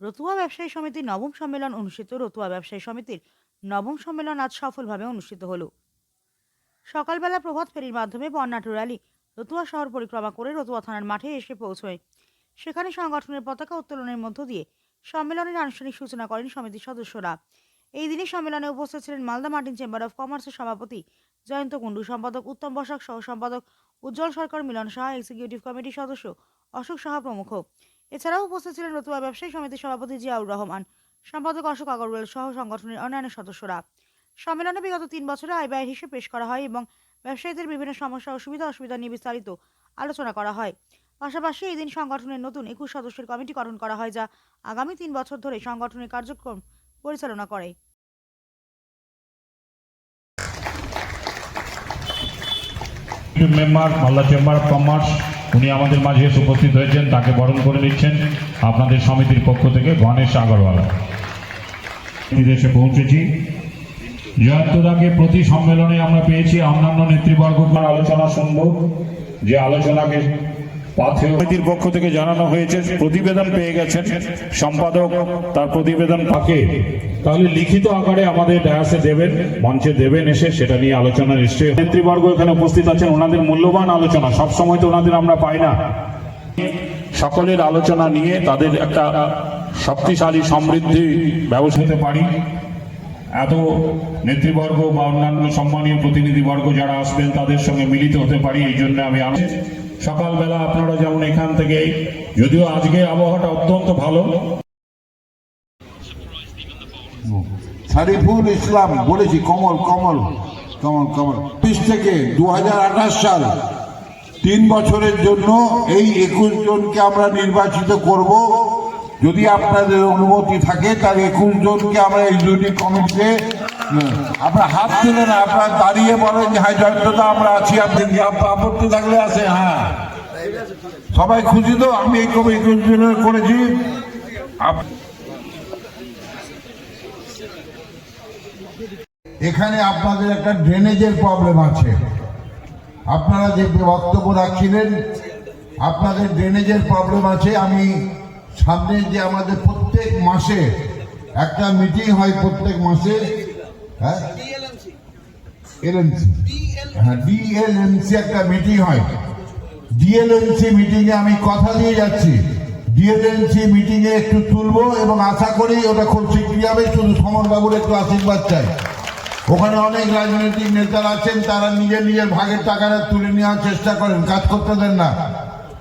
রতুয়া ব্যবসায়ী সমিতির নবম সম্মেলন অনুষ্ঠিত রতুয়া ব্যবসায়ী সমিতির নবম সম্মেলন আজ সফলভাবে অনুষ্ঠিত হলো। সকালবেলা প্রভাত ফেরির মাধ্যমে বর্ণাঢ্য র্যালি রতুয়া শহর পরিক্রমা করে রতুয়া থানার মাঠে এসে পৌঁছয়। সেখানে সংগঠনের পতাকা উত্তোলনের মধ্য দিয়ে সম্মেলনের আনুষ্ঠানিক সূচনা করেন সমিতির সদস্যরা। এই দিনে সম্মেলনে উপস্থিত ছিলেন মালদা মার্টিন চেম্বার অফ কমার্সের সভাপতি জয়ন্ত কুণ্ডু, সম্পাদক উত্তম বসাক সহ সম্পাদক উজ্জ্বল সরকার, মিলন সাহা, এক্সিকিউটিভ কমিটির সদস্য অশোক সাহা প্রমুখ। এছাড়াও উপস্থিত ছিলেন রতুয়া ব্যবসায়ী সমিতির সভাপতি জিয়াউর রহমান, সম্পাদক অশোক আগরওয়াল সহ সংগঠনের অন্যান্য সদস্যরা। সম্মেলনে বিগত তিন বছরে আয় ব্যয়ের হিসেব পেশ করা হয় এবং ব্যবসায়ীদের বিভিন্ন সমস্যা ও সুবিধা অসুবিধা নিয়ে বিস্তারিত আলোচনা করা হয়। পাশাপাশি এই দিন সংগঠনের নতুন একুশ সদস্যের কমিটি গঠন করা হয়, যা আগামী তিন বছর ধরে সংগঠনের কার্যক্রম পরিচালনা করে। মেম্বার মালদা চেম্বার কমার্স উনি আমাদের মাঝে এসে উপস্থিত হয়েছেন, তাকে বরণ করে নিচ্ছেন আপনাদের সমিতির পক্ষ থেকে গণেশ আগরওয়ালা। বিদেশে পৌঁছেছি। জয়ন্তদাকে প্রতি সম্মেলনে আমরা পেয়েছি অন্যান্য নেতৃবর্গ আলোচনা শুনব। যে আলোচনাকে সমিতির পক্ষ থেকে জানানো হয়েছে, প্রতিবেদন পেয়ে গেছেন সম্পাদক, তার প্রতিবেদন থাকে তাহলে লিখিত আকারে আমাদের ডায়াসে দেবেন, মঞ্চে দেবেন এসে সেটা নিয়ে আলোচনা নিশ্চয়ই। নেতৃবর্গ এখানে উপস্থিত আছেন, ওনাদের মূল্যবান আলোচনা, সব সময় তো ওনাদের আমরা পাই না। সকলের আলোচনা নিয়ে তাদের একটা শক্তিশালী সমৃদ্ধি ব্যবস্থা হতে পারি। এত নেতৃবর্গ বা অন্যান্য সম্মানীয় প্রতিনিধিবর্গ যারা আসবেন, তাদের সঙ্গে মিলিত হতে পারি, এই জন্য আমি আনন্দ সকালবেলা আপনারা যেমন এখান থেকে, যদিও আজকে আবহাওয়াটা অত্যন্ত ভালো। সারিফুল ইসলাম বলেছি, কমল কমল কমল কমল। বিশ থেকে দু হাজার আঠাশ সাল, তিন বছরের জন্য এই একুশ জনকে আমরা নির্বাচিত করব। যদি আপনাদের অনুমতি থাকে, তাহলে একুশ জনকে আমরা এই দুটি কমিটিতে আপনার হাত তুলে না, আপনার দাঁড়িয়ে বলেন যে হ্যাঁ জয়ন্তদা আমরা আছি, আপনি আপ- আপত্তি থাকলে আছে হ্যাঁ। সবাই খুশি তো? আমি এই কবে একুশ জনের করেছি এখানে আপনাদের একটা ড্রেনেজের প্রবলেম আছে। আপনারা যে বক্তব্য রাখছিলেন, আপনাদের ড্রেনেজের প্রবলেম আছে। আমি সামনে যে আমাদের প্রত্যেক মাসে একটা মিটিং হয়, প্রত্যেক মাসে হ্যাঁ? এলএমসি হ্যাঁ ডিএলএমসি একটা মিটিং হয়। ডিএলএমসি মিটিংয়ে আমি কথা দিয়ে যাচ্ছি। ডিএলএমসি মিটিংয়ে একটু তুলবো এবং আশা করি ওটা খুব শীঘ্রই হবে। শুধু সমরবাবুর একটু আশীর্বাদ চাই। ওখানে অনেক রাজনৈতিক নেতারা আছেন তারা নিজের নিজের ভাগের টাকাটা তুলে নেওয়ার চেষ্টা করেন। কাজ করতে দেন না।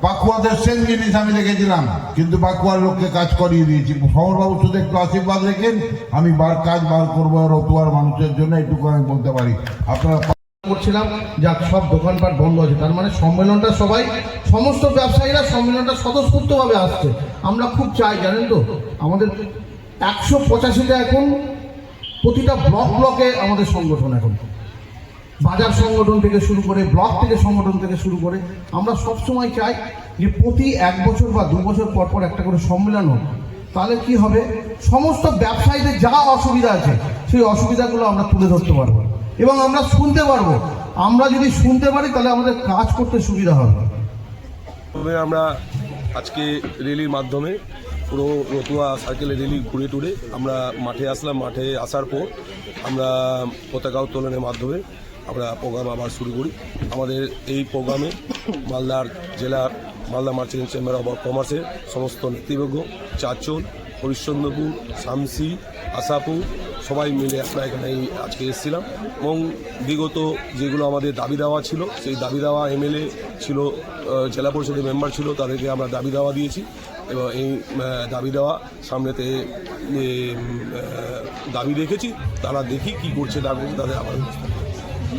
বাকুয়াদের সেম জিনিস আমি দেখেছিলাম কিন্তু বাকুয়ার লোককে কাজ করিয়ে দিয়েছি। সমরবাবু শুধু একটু আশীর্বাদ রেখেন, আমি বার কাজ বার করব রতুয়ার মানুষের জন্য এইটুকু আমি বলতে পারি। আপনারা করছিলাম, যাক, সব দোকানপাট বন্ধ আছে। তার মানে সম্মেলনটা সবাই, সমস্ত ব্যবসায়ীরা সম্মেলনটা স্বতঃস্ফূর্তভাবে আসছে। আমরা খুব চাই, জানেন তো? আমাদের একশো পঁচাশিটা এখন, প্রতিটা ব্লক ব্লকে আমাদের সংগঠন এখন। বাজার সংগঠন থেকে শুরু করে, ব্লক থেকে সংগঠন থেকে শুরু করে, আমরা সব সময় চাই যে প্রতি এক বছর বা দু বছর পর পর একটা করে সম্মেলন হোক। তাহলে কি হবে? সমস্ত ব্যবসায়ীদের যা অসুবিধা আছে, সেই অসুবিধাগুলো আমরা তুলে ধরতে পারব। এবং আমরা শুনতে পারব। আমরা যদি শুনতে পারি, তাহলে আমাদের কাজ করতে সুবিধা হবে। তবে আমরা আজকে রেলির মাধ্যমে পুরো রতুয়া সার্কেলে রেলি ঘুরে টুরে আমরা মাঠে আসলাম। মাঠে আসার পর আমরা পতাকা উত্তোলনের মাধ্যমে আমরা প্রোগ্রাম আবার শুরু করি। আমাদের এই প্রোগ্রামে মালদার জেলার মালদা মার্চেন্ট চেম্বার অব কমার্সের সমস্ত নেতৃবর্গ চারচল হরিশ্চন্দ্রপুর, শামসি, আশাপুর, সবাই মিলে আমরা এখানে আজকে এসেছিলাম এবং বিগত যেগুলো আমাদের দাবি দেওয়া ছিল, সেই দাবি দেওয়া এমএলএ ছিল জেলা পরিষদের মেম্বার ছিল, তাদেরকে আমরা দাবি দেওয়া দিয়েছি এবং এই দাবি দেওয়া সামনেতে দাবি রেখেছি। তারা দেখি কি করছে, না করছে, তাদের আবার